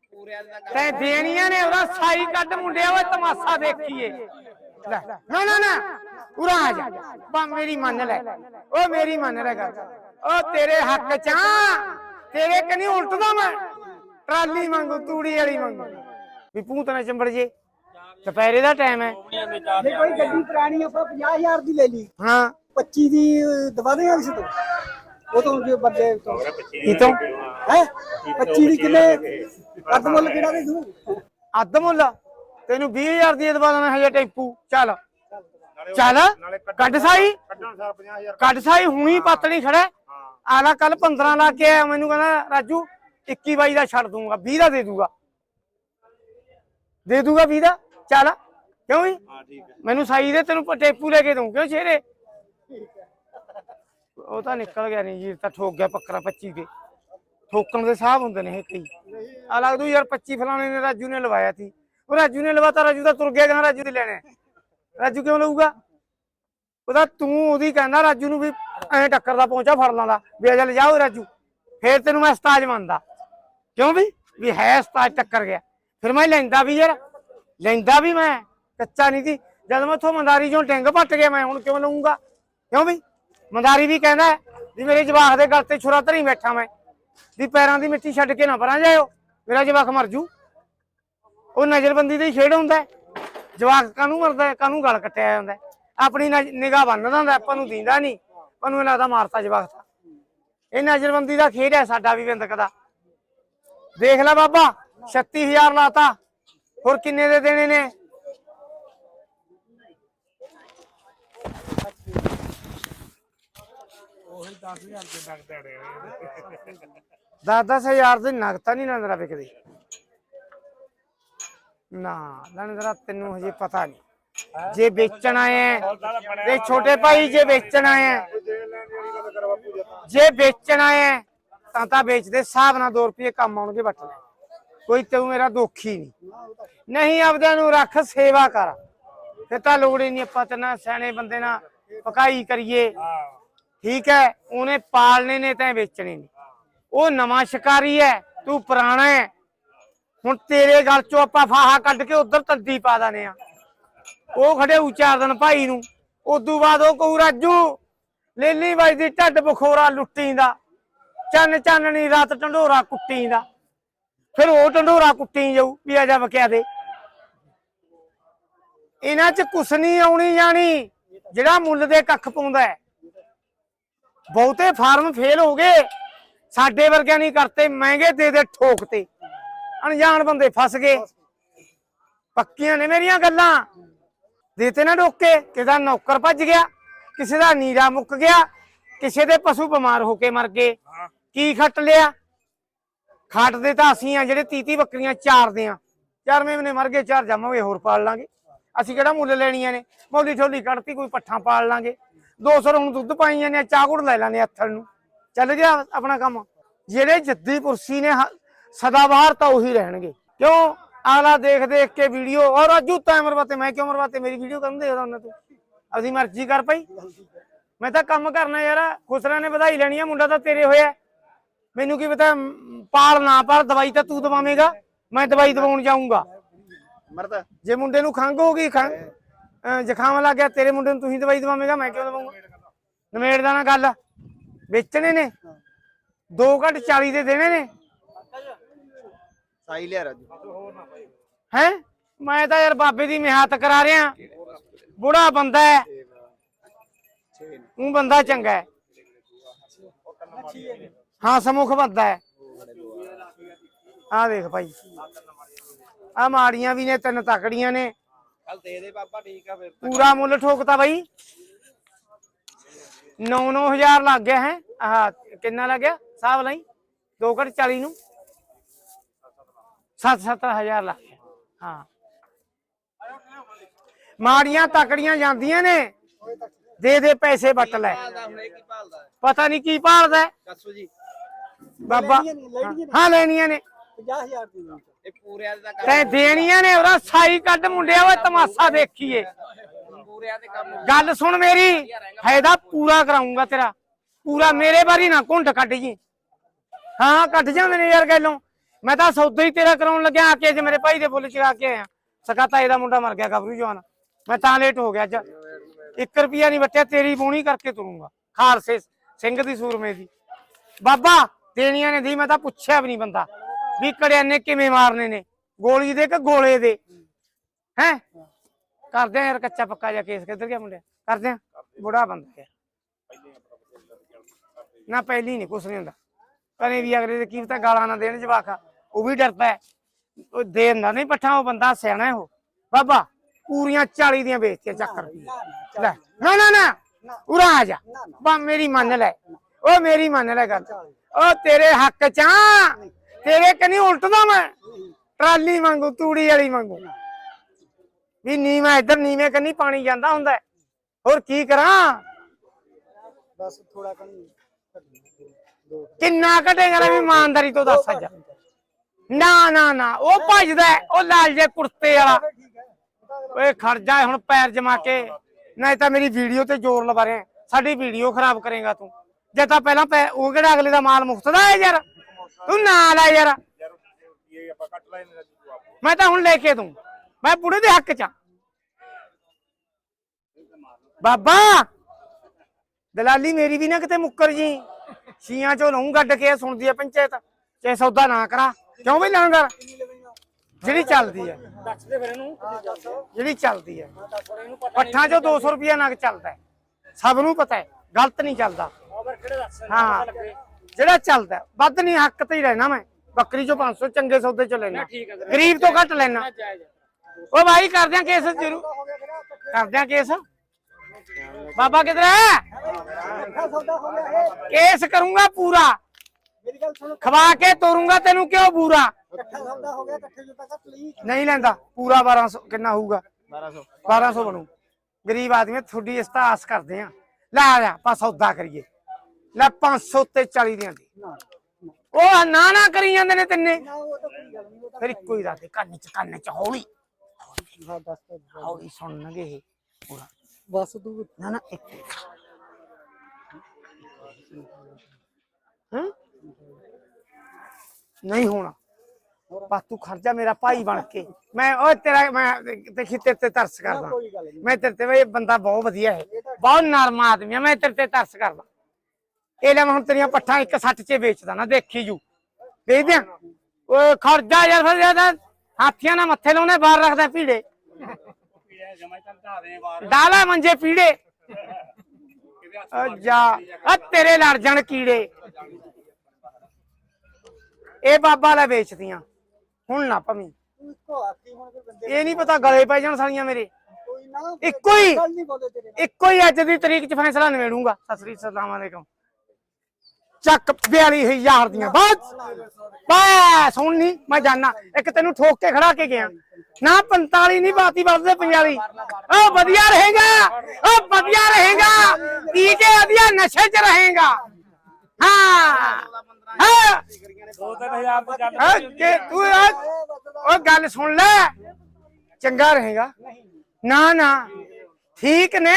ਪੂਰਿਆਂ ਦਾ ਕੰਮ ਤੈਂ ਦੇਣੀਆਂ ਨੇ ਉਹਦਾ ਸਾਈ ਕੱਢ ਮੁੰਡਿਆ ਓਏ ਤਮਾਸ਼ਾ ਦੇਖੀਏ ਲੈ, ਨਾ ਨਾ ਨਾ ਉਰਾ ਆ ਜਾ। ਬਾ ਮੇਰੀ ਮੰਨ ਲੈ। ਓ ਮੇਰੀ ਮੰਨ ਲੈ ਗੱਲ। ਓ ਤੇਰੇ ਹੱਕ ਚ। ਤੇਰੇ ਕਨੀ ਉਲਟਦਾ ਮੈਂ। ਟਰਾਲੀ ਮੰਗੂ ਤੂੜੀ ਵਾਲੀ ਮੰਗੂ ਵੀ ਭੂਤ ਨਾ ਚੰਬੜ ਜੇ। ਦੁਪਹਿਰੇ ਦਾ ਟਾਈਮ ਹੈ। ਜੇ ਕੋਈ ਗੱਡੀ ਪੁਰਾਣੀ ਆਪਾਂ 50000 ਦੀ ਲੈ ਲਈ। ਹਾਂ। 25 ਦੀ ਦਵਾ ਦੇਗਾ ਕਿਸੇ ਤੋਂ ਉਹ ਤੋਂ ਜੇ ਬੰਦੇ ਤੋਂ ਕੀ ਤੋਂ? ਹੈ? 25 ਦੀ ਕਿੰਨੇ ਕੱਦ ਮੁੱਲ ਕਿਹੜਾ ਦੇ ਦੂ ਅੱਧ ਮੁੱਲ? ਤੈਨੂੰ 20000 ਦੀ ਦਵਾ ਦੇਣਾ ਹਜੇ ਟੈਂਪੂ। ਚੱਲ। ਚੱਲ। ਕੱਢ ਸਾਈ। ਕੱਢਣ ਸਾਰ 50000 ਕੱਢ ਸਾਈ ਹੁਣੀ ਪਤਲੀ ਖੜਾ ਹੈ। ਆਲਾ ਕੱਲ 15 ਲਾ ਕੇ ਆਇਆ ਮੈਨੂੰ ਕਹਿੰਦਾ ਰਾਜੂ 21 ਬਾਈ ਦਾ ਛੱਡ ਦੂੰਗਾ 20 ਦਾ ਦੇ ਦੂੰਗਾ। ਦੇ ਦੂੰਗਾ 20 ਦਾ? ਚੱਲ। ਕਿਉਂ ਵੀ ਮੈਨੂੰ ਸਾਈ ਦੇ ਤੈਨੂੰ ਟੇਪੂ ਲੈ ਕੇ ਦੂੰ ਕਿਉਂ ਸ਼ੇਰੇ? ਉਹ ਤਾਂ ਨਿਕਲ ਗਿਆ ਨਹੀਂ ਜੀ ਤਾਂ ਠੋਕ ਗਿਆ ਪੱਕਰਾ 25 ਦੇ। ਠੋਕਣ ਦੇ ਸਾਹਬ ਹੁੰਦੇ ਨੇ ਇਹ ਕਈ। ਆ ਲੱਗਦੂ ਯਾਰ 25 ਫਲਾਣੇ ਨੇ ਰਾਜੂ ਨੇ ਲਵਾਇਆ ਸੀ। ਉਹ ਰਾਜੂ ਨੇ ਲਵਾਤਾ, ਰਾਜੂ ਦਾ ਤੁਰ ਗਿਆ ਗਾ ਰਾਜੂ ਦੇ ਲੈਣੇ। ਰਾਜੂ ਕਿਉਂ ਲਊਗਾ? ਉਹਦਾ ਤੂੰ ਉਹਦੀ ਕਹਿੰਦਾ ਰਾਜੂ ਨੂੰ ਵੀ ਐਂ ਟੱਕਰ ਦਾ ਪਹੁੰਚਾ ਫੜ ਲਾਂਦਾ ਵੀ ਅਜਾ ਲਿਜਾਓ ਰਾਜੂ। ਫੇਰ ਤੈਨੂੰ ਮੈਂ ਉਸਤਾਦ ਮੰਨਦਾ। ਕਿਉਂ ਵੀ? ਵੀ ਹੈ ਉਸਤਾਦ ਟੱਕਰ ਗਿਆ। ਫਿਰ ਮੈਂ ਲੈਂਦਾ ਵੀ ਯਾਰ, ਲੈਂਦਾ ਵੀ ਮੈਂ, ਕੱਚਾ ਨਹੀਂ ਸੀ। ਜਦ ਮੈਂ ਉਥੋਂ ਮੰਦਾਰੀ ਚੋਂ ਟਿੰਗ ਪੱਟ ਗਿਆ ਮੈਂ, ਹੁਣ ਕਿਉਂ ਲਊਂਗਾ? ਕਿਉਂ ਵੀ? ਮੰਦਾਰੀ ਵੀ ਕਹਿੰਦਾ ਵੀ ਮੇਰੇ ਜਵਾਕ ਦੇ ਗਲ ਤੇ ਛੁਰਾ ਧਰੀ ਬੈਠਾ ਮੈਂ। ਵੀ ਪੈਰਾਂ ਦੀ ਮਿੱਟੀ ਛੱਡ ਕੇ ਨਾ ਪਰਾਂ ਜਾਇਓ। ਮੇਰਾ ਜਵਾਕ ਮਰ ਜੂ। ਉਹ ਨਜ਼ਰਬੰਦੀ ਦੀ ਖੇਡ ਹੁੰਦਾ ਹੈ। ਜਵਾਕ ਕਾਹਨੂੰ ਮਰਦਾ ਹੈ? ਗਲ ਕੱਟਿਆ ਜਾਂਦਾ ਆਪਣੀ ਨਿਗਾਹ ਬੰਨ ਦਿੰਦਾ ਆਪਾਂ ਨੂੰ ਦੀਂਦਾ ਨਹੀਂ। ਆਪਾਂ ਨੂੰ ਇਹ ਲੱਗਦਾ ਮਾਰਤਾ ਜਵਾਕ ਤਾਂ। ਇਹ ਨਜ਼ਰਬੰਦੀ ਦਾ ਖੇਡ ਹੈ ਸਾਡਾ ਵੀ ਬਿੰਦਕ ਦਾ। ਦੇਖ ਲੈ ਬਾਬਾ 36000 ਲਾਤਾ। ਹੋਰ ਕਿੰਨੇ ਦੇ ਦੇਣੇ ਨੇ? ਉਹੀ 10000 ਦੇ ਨਗਦ ਅੜੇ ਦਸ ਹਜ਼ਾਰ ਦੇ ਨਗਤਾ ਨਹੀਂ ਨੰਦਰਾ ਵਿਕਦੀ। ਨਾ ਨੰਦਰਾ ਤੈਨੂੰ ਹਜੇ ਪਤਾ ਨਹੀਂ। ਜੇ ਵੇਚਣ ਆਏ ਹੈ ਤੇ ਛੋਟੇ ਭਾਈ ਜੇ ਵੇਚਣ ਆਏ ਹੈ ਦੇ ਲੈਣ ਦੀ ਗੱਲ ਕਰ ਬਾਪੂ ਜੀ ਆਪਾਂ। ਜੇ ਵੇਚਣ ਆਏ ਹੈ ਤਾਂ ਤਾਂ ਵੇਚਦੇ ਹਿਸਾਬ ਨਾਲ 2 ਰੁਪਏ ਕੰਮ ਆਉਣਗੇ ਲੈ ਕੋਈ ਤੈਨੂੰ ਮੇਰਾ ਦੋਖੀ ਨਹੀਂ। ਨਹੀਂ ਆਪਦਿਆਂ ਨੂੰ ਰੱਖ ਸੇਵਾ ਕਰ। ਫਿਰ ਤਾਂ ਲੋੜ ਹੀ ਨਹੀਂ ਆਪਾਂ ਤੇ ਨਾ ਸਿਆਣੇ ਬੰਦੇ ਨਾਲ ਪਕਾਈ ਕਰੀਏ। ਠੀਕ ਹੈ, ਉਹਨੇ ਪਾਲਣੇ ਨੇ ਤਾਂ ਵੇਚਣੇ ਨੇ। ਉਹ ਨਵਾਂ ਸ਼ਿਕਾਰੀ ਹੈ, ਤੂੰ ਪੁਰਾਣਾ ਹੈ। ਹੁਣ ਤੇਰੇ ਗਲ ਚੋਂ ਆਪਾਂ ਫਾਹਾ ਕੱਢ ਕੇ ਉਧਰ ਤੰਦੀ ਪਾ ਦਾਨੇ ਆ ਉਹ ਖੜੇ ਉਚਾਰ ਦਿਨ ਭਾਈ ਨੂੰ। ਉਦੋਂ ਬਾਅਦ ਉਹ ਕਹੂ, ਰਾਜੂ, ਲੇਲੀ ਬਾਈ ਦੀ ਢੱਡ ਬਖੋਰਾ ਲੁੱਟੀ ਦਾ ਚੰਨ ਚਾਨਣੀ ਰਾਤ ਢੰਡੋਰਾ ਕੁੱਟੀ ਦਾ ਫਿਰ ਉਹ ਢੰਡੋਰਾ ਕੁੱਟੀ ਜਾਊ ਵੀ ਆ ਜਾ ਵਕਿਆ ਦੇ। ਇਹਨਾਂ 'ਚ ਕੁਛ ਨਹੀਂ ਆਉਣੀ ਜਾਣੀ। ਜਿਹੜਾ ਮੁੱਲ ਦੇ ਕੱਖ ਪਾਉਂਦਾ ਹੈ। ਬਹੁਤੇ ਫਾਰਮ ਫੇਲ ਹੋ ਗਏ। ਸਾਡੇ ਵਰਗਿਆਂ ਨਹੀਂ ਕਰਤੇ ਮਹਿੰਗੇ ਦੇ ਦੇ ਠੋਕ ਤੇ। ਅਣਜਾਣ ਬੰਦੇ ਫਸ ਗਏ। ਪੱਕੀਆਂ ਨੇ ਮੇਰੀਆਂ ਗੱਲਾਂ। ਦੇਤੇ ਨਾ ਡੋਕੇ ਕਿਸੇ ਦਾ ਨੌਕਰ ਭੱਜ ਗਿਆ ਕਿਸੇ ਦਾ ਨੀਰਾ ਮੁੱਕ ਗਿਆ ਕਿਸੇ ਦੇ ਪਸ਼ੂ ਬਿਮਾਰ ਹੋ ਕੇ ਮਰ ਗਏ। ਕੀ ਖੱਟ ਲਿਆ? ਖੱਟਦੇ ਤਾਂ ਅਸੀਂ ਆ ਜਿਹੜੇ 30 30 ਬੱਕਰੀਆਂ ਚਾਰਦੇ ਆ। ਚਾਰ ਮਹੀਨੇ ਮਰ ਗਏ ਚਾਰ ਜੰਮਾਂਗੇ ਹੋਰ ਪਾਲ ਲਾਂਗੇ। ਅਸੀਂ ਕਿਹੜਾ ਮੁੱਲ ਲੈਣੀਆਂ ਨੇ? ਮੌਲੀ ਠੋਲੀ ਕੱਢਤੀ ਕੋਈ ਪੱਠਾ ਪਾਲ ਲਾਂਗੇ। 200 ਹੁਣ ਦੁੱਧ ਪਾਈ ਜਾਂਦੇ ਆ ਚਾਹ ਗੁੜ ਲੈ ਲਾਂਗੇ ਹੱਥਣ ਨੂੰ। ਚੱਲ ਗਿਆ ਆਪਣਾ ਕੰਮ। ਜਿਹੜੇ ਜੱਦੀ ਪੁਰਸੀ ਨੇ ਹ- ਸਦਾ ਬਾਹਰ ਤਾਂ ਉਹੀ ਰਹਿਣਗੇ। ਕਿਉਂ? ਆਲਾ ਦੇਖ ਦੇਖ ਕੇ ਵੀਡੀਓ। ਔਰ ਰਾਜੂ ਤਾਂ ਮਰਵਾਤੇ ਮੈਂ ਕਿਉਂ ਮਰਵਾਤੇ? ਮੇਰੀ ਵੀਡੀਓ ਕਰਨ ਦੇਖਦਾ ਉਹਨਾਂ ਤੂੰ। ਆਪਦੀ ਮਰਜ਼ੀ ਕਰ ਭਾਈ। ਮੈਂ ਤਾਂ ਕੰਮ ਕਰਨਾ ਯਾਰ ਖੁਸਰਾ ਨੇ ਵਧਾਈ ਲੈਣੀ ਆ ਮੁੰਡਾ ਤਾਂ ਤੇਰੇ ਹੋਇਆ। ਮੈਨੂੰ ਕੀ ਪਤਾ ਪਾਲ ਨਾ ਪਾਲ ਦਵਾਈ ਤਾਂ ਤੂੰ ਦਵਾਵੇਂਗਾ। ਮੈਂ ਦਵਾਈ ਦਵਾਉਣ ਜਾਊਂਗਾ। ਮਰਦਾ। ਜੇ ਮੁੰਡੇ ਨੂੰ ਖੰਘ ਹੋ ਗਈ ਖੰਘ ਜ਼ੁਕਾਮ ਲੱਗ ਗਿਆ ਤੇਰੇ ਮੁੰਡੇ ਨੂੰ ਤੂੰ ਹੀ ਦਵਾਈ ਦਵਾਵੇਂਗਾ ਮੈਂ ਕਿਉਂ ਦਵਾਉਂਗਾ ਨਵੇੜਦਾ ਨਾ ਗੱਲ। ਵੇਚਣੇ ਨੇ। 2 ਘੰਟ 40 ਦੇ ਦੇਣੇ ਨੇ। ਸਾਈ ਲਿਆ ਰਾਜੂ। ਹੈ? ਮੈਂ ਤਾਂ ਯਾਰ ਬਾਬੇ ਦੀ ਮਿਹਨਤ ਕਰਾ ਰਿਹਾ। ਬੁੜਾ ਬੰਦਾ ਹੈ। ਉਹ ਬੰਦਾ ਚੰਗਾ ਹੈ। ਹਾਂ ਸਮੁਖ ਬੰਦਾ ਹੈ। ਆ ਦੇਖ ਭਾਈ। ਆ ਮਾੜੀਆਂ ਵੀ ਨੇ ਤਿੰਨ ਤਕੜੀਆਂ ਨੇ। ਚੱਲ ਦੇ ਦੇ ਬਾਬਾ ਠੀਕ ਆ ਫਿਰ ਪੂਰਾ ਮੁੱਲ ਠੋਕਤਾ ਬਾਈ। 9-9000 ਲੱਗ ਗਿਆ ਹੈ। ਆਹ ਕਿੰਨਾ ਲੱਗ ਗਿਆ? ਹਿਸਾਬ ਲਈ। 2 ਘੱਟ 40 ਨੂੰ। 7-7000 ਲੱਗ ਗਿਆ। ਹਾਂ। ਮਾੜੀਆਂ ਤਕੜੀਆਂ ਜਾਂਦੀਆਂ ਨੇ। ਦੇ ਦੇ ਪੈਸੇ ਵੱਟ ਲੈ। ਭਾਲਦਾ ਹੁਣ ਇਹ ਕੀ ਭਾਲਦਾ ਹੈ? ਪਤਾ ਨਹੀਂ ਕੀ ਭਾਲਦਾ ਹੈ, ਦੱਸੋ ਜੀ। ਬਾਬਾ ਲੈਣੀਆਂ ਨੇ, ਲੈਣੀਆਂ ਨੇ। ਹਾਂ ਲੈਣੀਆਂ ਨੇ 50000 ਦੀ ਦੇ ਇਹ ਪੂਰਿਆਂ ਦਾ ਕੰਮ ਤੈਂ ਦੇਣੀਆਂ ਨੇ ਉਹਦਾ ਸਾਈ ਕੱਢ ਮੁੰਡਿਆ ਓਏ ਤਮਾਸ਼ਾ ਦੇਖੀਏ। ਪੂਰਿਆਂ ਦੇ ਕੰਮ ਗੱਲ ਸੁਣ ਮੇਰੀ ਫਾਇਦਾ ਪੂਰਾ ਕਰਾਉਂਗਾ ਤੇਰਾ। ਪੂਰਾ ਮੇਰੇ ਬਾਰੀ ਨਾ ਘੁੰਡ ਕੱਢ ਜੀ। ਹਾਂ ਕੱਢ ਜਾਂਦੇ ਨੇ ਯਾਰ ਗੱਲੋਂ। ਮੈਂ ਤਾਂ ਸੌਦਾ ਹੀ ਤੇਰਾ ਕਰਾਉਣ ਲੱਗਿਆ ਆ ਕੇ ਅੱਜ ਮੇਰੇ ਭਾਈ ਦੇ ਫੁੱਲ ਕੇ ਆਇਆ। ਮੁੰਡਾ ਮਰ ਗਿਆ ਜਵਾਨ। ਮੈਂ ਤਾਂ ਲੇਟ ਹੋ ਗਿਆ ਅੱਜ। 1 ਰੁਪਿਆ ਨਹੀਂ ਬੱਟਿਆ ਤੇਰੀ ਬੋਣੀ ਕਰਕੇ ਤੁਰੂੰਗਾ। ਖਾਲਸੇ ਸਿੰਘ ਦੀ ਸੂਰਮੇ ਦੀ। ਬਾਬਾ ਦੇਣੀਆਂ ਨੇ ਦੀ ਮੈਂ ਤਾਂ ਪੁੱਛਿਆ ਵੀ ਨਹੀਂ ਬੰਦਾ। ਵੀ ਕੜਿਆਨੇ ਕਿਵੇਂ ਮਾਰਨੇ ਨੇ? ਗੋਲੀ ਦੇ ਕਿ ਗੋਲੇ ਦੇ? ਹੈ? ਕਰਦੇ ਆ ਯਾਰ ਕੱਚਾ ਪੱਕਾ ਜਿਹਾ ਕੇਸ ਕਿੱਧਰ ਗਿਆ ਮੁੰਡਿਆ? ਕਰਦੇ ਆ? ਬੁੜਾ ਬੰਦਾ ਯਾਰ ਨਾ ਪਹਿਲੀ ਨਹੀਂ ਕੁਛ ਨਹੀਂ ਹੁੰਦਾ। ਕਦੇ ਵੀ ਅਗਲੇ ਦੇ ਕੀ ਪਤਾ ਗਾਲਾਂ ਨਾ ਦੇਣ ਜਵਾਕਾ। ਉਹ ਵੀ ਡਰਦਾ ਹੈ। ਉਹ ਦੇ ਦਿੰਦਾ ਨਹੀਂ ਪੱਠਾ ਉਹ ਬੰਦਾ ਸਿਆਣਾ ਹੈ ਉਹ। ਬਾਬਾ ਪੂਰੀਆਂ 40 ਦੀਆਂ ਵੇਚਤੀਆਂ ਚੱਕ ਰੁਪਈਏ ਲੈ ਨਾ ਨਾ ਨਾ। ਉਰਾ ਆ ਜਾ। ਬਾ ਮੇਰੀ ਮੰਨ ਲੈ। ਉਹ ਮੇਰੀ ਮੰਨ ਲੈ ਗੱਲ। ਉਹ ਤੇਰੇ ਹੱਕ ਚ ਆਂ। ਤੇਰੇ ਕਨੀ ਉਲਟਦਾ ਮੈਂ? ਟਰਾਲੀ ਵਾਂਗੂ ਤੂੜੀ ਵਾਲੀ ਵਾਂਗੂ। ਵੀ ਨੀਵੇਂ ਇੱਧਰ ਨੀਵੇਂ ਕੰਨੀ ਪਾਣੀ ਜਾਂਦਾ ਹੁੰਦਾ। ਹੋਰ ਕੀ ਕਰਾਂ? ਬਸ ਥੋੜਾ ਕਣੀ ਕਿੰਨਾ ਘਟੇਗਾ ਨਾ ਵੀ ਇਮਾਨਦਾਰੀ ਤੋਂ ਦੱਸ ਅੱਜ। ਨਾ ਨਾ ਨਾ ਉਹ ਭੱਜਦਾ ਉਹ ਲਾਲ ਜੇ ਕੁਰਤੇ ਵਾਲਾ। ਓਏ ਖੜ ਜਾ ਹੁਣ ਪੈਰ ਜਮਾ ਕੇ। ਨਹੀਂ ਤਾਂ ਮੇਰੀ ਵੀਡੀਓ ਤੇ ਜ਼ੋਰ ਲਵਾ ਰਿਹਾ। ਸਾਡੀ ਵੀਡੀਓ ਖਰਾਬ ਕਰੇਗਾ ਤੂੰ। ਜੇ ਤਾਂ ਪਹਿਲਾਂ ਉਹ ਕਿਹੜਾ ਅਗਲੇ ਦਾ ਮਾਲ ਮੁਫਤ ਦਾ ਹੈ ਯਾਰ? ਤੂੰ ਨਾ ਲੈ ਯਾਰ। ਯਾਰ ਇਹ ਆਪਾਂ ਕੱਟ ਲੈਣੇ ਰਾਜੂ ਤੂੰ ਆਪ। ਮੈਂ ਤਾਂ ਹੁਣ ਲੈ ਕੇ ਦੂੰ। ਮੈਂ ਬੁੜੇ ਦੇ ਹੱਕ ਚ ਆਂ। ਬਾਬਾ ਦਲਾਲੀ ਮੇਰੀ ਵੀ ਨਾ ਕਿਤੇ ਮੁੱਕਰ ਜੀ। ਛੀਆਂ ਚੋਂ ਲਊਂ ਗੱਡ ਕੇ ਸੁਣਦੀ ਆ ਪੰਚਾਇਤ। ਚਾਹੇ ਸੌਦਾ ਨਾ ਕਰਾ। ਕਿਉਂ ਵੀ ਲਾਂਗਾ ਜਿਹੜੀ ਚੱਲਦੀ ਹੈ ਦੱਸ ਦੇ ਫਿਰ ਇਹਨੂੰ। ਜਿਹੜੀ ਚੱਲਦੀ ਹੈ ਪੱਠਾਂ ਚੋਂ 200 ਰੁਪਿਆ ਨਗ ਚੱਲਦਾ। ਹੈ ਸਭ ਨੂੰ ਪਤਾ ਹੈ। ਗਲਤ ਨਹੀਂ ਚੱਲਦਾ। ਫਿਰ ਕਿਹੜੇ ਦੱਸ ਹਾਂ। ਜਿਹੜਾ ਚੱਲਦਾ ਵੱਧ ਨਹੀਂ ਹੱਕ ਤੇ ਹੀ ਰਹਿਣਾ ਮੈਂ। ਬੱਕਰੀ ਚੋਂ 500 ਚੰਗੇ ਸੌਦੇ ਚ ਲੈਣਾ ਗਰੀਬ ਤੋਂ ਘੱਟ ਲੈਣਾ ਓ ਭਾਈ ਕਰਦੇ ਆ ਕੇਸ ਜ਼ਰੂਰ। ਕਰਦੇ ਆ ਕੇਸ। ਬਾਬਾ ਕਿਧਰ ਹੈ? ਕੇਸ ਕਰੂੰਗਾ ਪੂਰਾ। ਮੇਰੀ ਗੱਲ ਸੁਣ ਖਵਾ ਕੇ ਤੋਰੂੰਗਾ ਤੈਨੂੰ ਕਿਉਂ ਬੂਰਾ? ਨਹੀਂ ਲੈਂਦਾ। ਪੂਰਾ 1200 ਕਿੰਨਾ ਹੋਊਗਾ? 1200 1200 ਬਣੂ। ਗਰੀਬ ਆਦਮੀ ਤੁਹਾਡੀ ਇਸ ਤਾਂ ਆਸ ਕਰਦੇ ਆ। ਲੈ ਆ ਆਪਾਂ ਸੌਦਾ ਕਰੀਏ। ਲੈ 500 ਤੇ 40 ਦੀਆਂ ਦੇ। ਉਹ ਨਾ ਨਾ ਕਰੀ ਜਾਂਦੇ ਨੇ ਤਿੰਨੇ। ਤਾਂ ਤਾਂ ਫਿਰ ਇੱਕੋ ਹੀ ਰਾਤੇ ਕੰਨ ਚ ਕੰਨ ਚ ਹੌਲੀ। ਹਾਂ ਦੇ। ਹੌਲੀ ਸੁਣਨਗੇ ਇਹ ਪੂਰਾ। ਬਸ ਤੂੰ ਨਾ ਨਾ ਇੱਕ ਹਾਂ? ਨਹੀਂ ਹੋਣਾ। ਬਸ ਤੂੰ ਖਰਚਾ ਮੇਰਾ ਭਾਈ ਬਣ ਕੇ। ਮੈਂ ਓਏ ਤੇਰਾ ਮੈਂ ਤੇਰੇ ਤੇ ਤਰਸ ਕਰਦਾ। ਮੈਂ ਤੇਰੇ ਤੇ ਇਹ ਬੰਦਾ ਬਹੁਤ ਵਧੀਆ ਹੈ। ਬਹੁਤ ਨਰਮ ਆਦਮੀ ਆ ਮੈਂ ਤੇਰੇ ਤੇ ਤਰਸ ਕਰਦਾ। ਇਹ ਲੈ ਮੈਂ ਹੁਣ ਤੇਰੀਆਂ ਪੱਠਾਂ ਇੱਕ ਸੱਠ 'ਚ ਵੇਚਦਾ ਨਾ ਦੇਖੀ ਜੂ। ਵੇਚ ਦਿਆਂ ਓਏ ਖਰਚਾ ਯਾਰ ਫਿਰ ਜ਼ਿਆਦਾ ਹਾਥੀਆਂ ਨਾਲ ਮੱਥੇ ਲਾਉਣੇ ਬਾਹਰ ਰੱਖਦਾ ਪੀੜੇ ਡਾਲਾ ਮੰਜੇ ਪੀੜੇ। ਜਾ ਆ ਤੇਰੇ ਲੜ ਜਾਣ ਕੀੜੇ। ਇਹ ਬਾਬਾ ਲੈ ਵੇਚਦੀਆਂ। ਹੁਣ ਨਾ ਭਵੀਂ। ਇਹ ਨਹੀਂ ਪਤਾ ਗਲੇ ਪੈ ਜਾਣ ਸਾਲੀਆਂ ਮੇਰੇ। ਇੱਕੋ ਹੀ ਇੱਕੋ ਹੀ ਅੱਜ ਦੀ ਤਰੀਕ 'ਚ ਫੈਸਲਾ ਨਿਬੇੜੂੰਗਾ। ਸਤਿ ਸ੍ਰੀ ਅਸਲਾਮ ਅਲੈਕਮ। ਚੱਕ 42000 ਦੀਆਂ। ਬਸ। ਬਸ ਸੁਣ ਨਹੀਂ ਮੈਂ ਜਾਣਾ ਇੱਕ ਤੈਨੂੰ ਠੋਕ ਕੇ ਖੜਾ ਕੇ ਗਿਆ। ਨਾ 45 ਨਹੀਂ ਬਾਤੀ ਵਰਦੇ 45 ਉਹ ਵਧੀਆ ਰਹੇਗਾ। ਉਹ ਵਧੀਆ ਰਹੇਗਾ। ਪੀ ਵਧੀਆ ਨਸ਼ੇ 'ਚ ਰਹੇਗਾ। ਹਾਂ। ਹਾਂ। ਦੋ ਤਿੰਨ ਹਜ਼ਾਰ ਤੋਂ ਚੱਲ ਹਾਂ, ਤੂੰ ਉਹ ਗੱਲ ਸੁਣ ਲੈ। ਚੰਗਾ ਰਹੇਗਾ। ਨਾ ਨਾ। ਠੀਕ ਨੇ।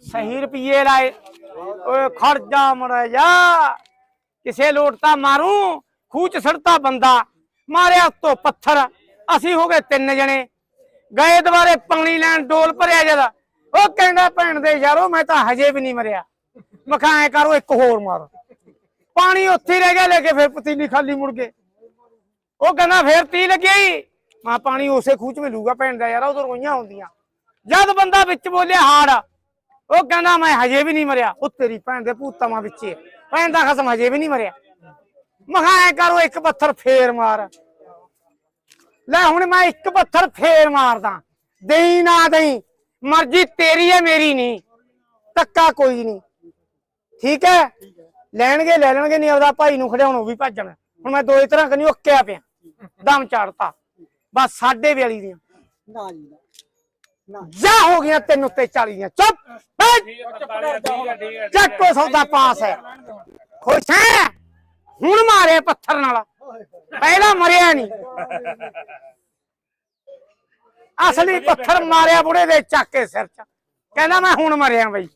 ਸਹੀ ਰੁਪਏ ਲਾਏ। ਓਏ ਖਰਜਾ ਮੜ ਜਾ ਕਿਸੇ ਲੋਟਤਾ ਮਾਰੂ। ਖੂਚ ਸੜਤਾ ਬੰਦਾ। ਮਾਰਿਆ ਉੱਤੋਂ ਪੱਥਰ। ਅਸੀਂ ਹੋ ਗਏ ਤਿੰਨ ਜਣੇ। ਗਏ ਦੁਬਾਰੇ ਪਾਣੀ ਲੈਣ, ਡੋਲ ਭਰਿਆ ਜਦ। ਉਹ ਕਹਿੰਦਾ ਭੈਣ ਦੇ ਯਾਰੋ, ਮੈਂ ਤਾਂ ਹਜੇ ਵੀ ਨਹੀਂ ਮਰਿਆ। ਮਖਾਏ ਕਰੋ ਇੱਕ ਹੋਰ ਮਾਰੋ। ਪਾਣੀ ਉੱਥੇ ਰਹਿ ਗਿਆ, ਲੈ ਕੇ ਫਿਰ ਪਤੀਲੀ ਖਾਲੀ ਮੁੜ ਗਏ। ਉਹ ਕਹਿੰਦਾ, ਫੇਰ ਤੀ ਲੱਗਿਆ ਹੀ ਮਾ ਪਾਣੀ ਉਸੇ ਖੂਚ ਮਿਲੂਗਾ ਭੈਣ ਦਾ ਯਾਰ, ਉਦੋਂ ਰੋਈਆਂ ਹੁੰਦੀਆਂ। ਜਦ ਬੰਦਾ ਵਿੱਚ ਬੋਲਿਆ ਹਾੜ, ਉਹ ਕਹਿੰਦਾ ਮੈਂ ਹਜੇ ਵੀ ਨਹੀਂ ਮਰਿਆ। ਉਹ ਤੇਰੀ ਭੈਣ ਦੇ ਭੂਤਾਂ ਵਿੱਚ ਹੀ ਭੈਣ ਦਾ ਖਸਮ ਹਜੇ ਵੀ ਨਹੀਂ ਮਰਿਆ। ਮਖਾਏ ਕਰੋ ਇੱਕ ਪੱਥਰ ਫੇਰ ਮਾਰ। ਲੈ ਹੁਣ ਮੈਂ ਇੱਕ ਪੱਥਰ ਫੇਰ ਮਾਰਦਾ। ਦੇਈ ਨਾ ਦੇਈ, ਮਰਜ਼ੀ ਤੇਰੀ ਹੈ, ਮੇਰੀ ਨਹੀਂ। ਤੱਕਾ ਕੋਈ ਨਹੀਂ। ਠੀਕ ਹੈ? ਲੈਣਗੇ, ਲੈ ਲੈਣਗੇ, ਨਹੀਂ ਆਪਦਾ ਭਾਈ ਨੂੰ ਖੜਿਆਉਣ, ਉਹ ਵੀ ਭੱਜਣ। ਹੁਣ ਮੈਂ ਦੋਏ ਤਰ੍ਹਾਂ ਕਨੀ ਉੱਕਿਆ ਪਿਆ। ਦਮ ਚਾੜਤਾ। ਬਸ ਸਾਡੇ 42 ਦੀਆਂ। ਨਾ ਜੀ, ਨਾ। ਜਾ ਹੋ ਗਈਆਂ ਤਿੰਨ ਉੱਤੇ 40 ਦੀਆਂ ਚੁੱਪ। ਬੈਠ। ਚੱਕੋ ਸੌਦਾ ਪਾਸ ਹੈ। ਖੁਸ਼ ਹੈ? ਹੁਣ ਮਾਰੇ ਪੱਥਰ ਨਾਲ। ਪਹਿਲਾਂ ਮਰਿਆ ਨਹੀਂ। ਅਸਲੀ ਪੱਥਰ ਮਾਰਿਆ ਬੁੜੇ ਦੇ ਚੱਕ ਕੇ ਸਿਰ ਚ। ਕਹਿੰਦਾ ਮੈਂ ਹੁਣ ਮਰਿਆ ਬਈ।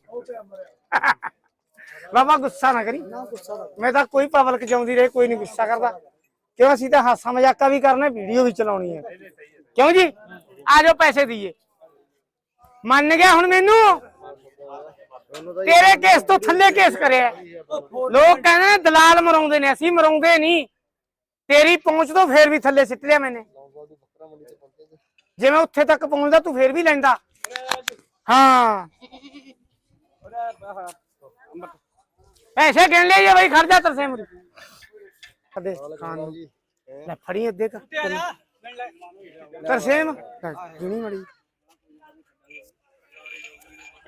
ਬਾਬਾ ਗੁੱਸਾ ਨਾ ਕਰੀ। ਨਾ ਗੁੱਸਾ ਦਾ ਮੈਂ ਤਾਂ ਕੋਈ ਪਬਲਿਕ ਚਾਉਂਦੀ ਰਹੇ ਕੋਈ ਨਹੀਂ ਗੁੱਸਾ ਕਰਦਾ। ਕਿਉਂ ਅਸੀਂ ਤਾਂ ਹਾਸਾ ਮਜ਼ਾਕਾ ਵੀ ਕਰਨਾ ਵੀਡੀਓ ਵੀ ਚਲਾਉਣੀ ਹੈ। ਕਿਉਂ ਜੀ? ਆ ਜਾਓ ਪੈਸੇ ਦਈਏ। ਮੰਨ ਗਿਆ ਹੁਣ ਮੈਨੂੰ? ਤੇਰੇ ਕੇਸ ਤੋਂ ਥੱਲੇ ਕੇਸ ਕਰਿਆ। ਲੋਕ ਕਹਿੰਦੇ ਦਲਾਲ ਮਰਾਉਂਦੇ ਨੇ ਅਸੀਂ ਮਰਾਉਂਦੇ ਨਹੀਂ ਤੇਰੀ ਪਹੁੰਚ ਤੋਂ ਫੇਰ ਵੀ ਥੱਲੇ ਸਿੱਟ ਲਿਆ ਮੈਨੇ। ਜੇ ਮੈਂ ਉੱਥੇ ਤੱਕ ਪਹੁੰਚਦਾ ਤੂੰ ਫੇਰ ਵੀ ਲੈਂਦਾ। ਹਾਂ। ਪੈਸੇ ਗਿਣ ਲਈਏ ਬਈ ਖਰਚਾ ਤਰਸੇ ਮੁਰੀ। ਕਦੇ ਖਾਣ ਨੂੰ। ਲੈ ਫੜੀ ਅੱਧੇ ਕ ਤਰਸੇਮ ਜੁਨੀ ਮੜੀ।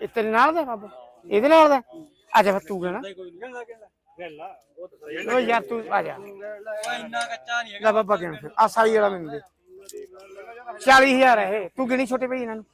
ਇਹ ਤੇਰੇ ਨਾਲ ਦਾ ਬਾਬਾ? ਇਹਦੇ ਨਾਲ ਦਾ ਅੱਛਾ ਫਿਰ ਤੂੰ ਕਹਿਣਾ। ਲੋ ਯਾਰ ਤੂੰ ਆ ਜਾ। ਇੰਨਾ ਕੱਚਾ ਨਹੀਂ ਲੈ ਬਾਬਾ ਗਿਣ ਫਿਰ? ਆ ਸਾਈ ਵਾਲਾ ਮੈਨੂੰ ਦੇ। 40000 ਹੈ ਇਹ। ਤੂੰ ਗਿਣੀ ਛੋਟੇ ਭਾਈ ਇਹਨਾਂ ਨੂੰ।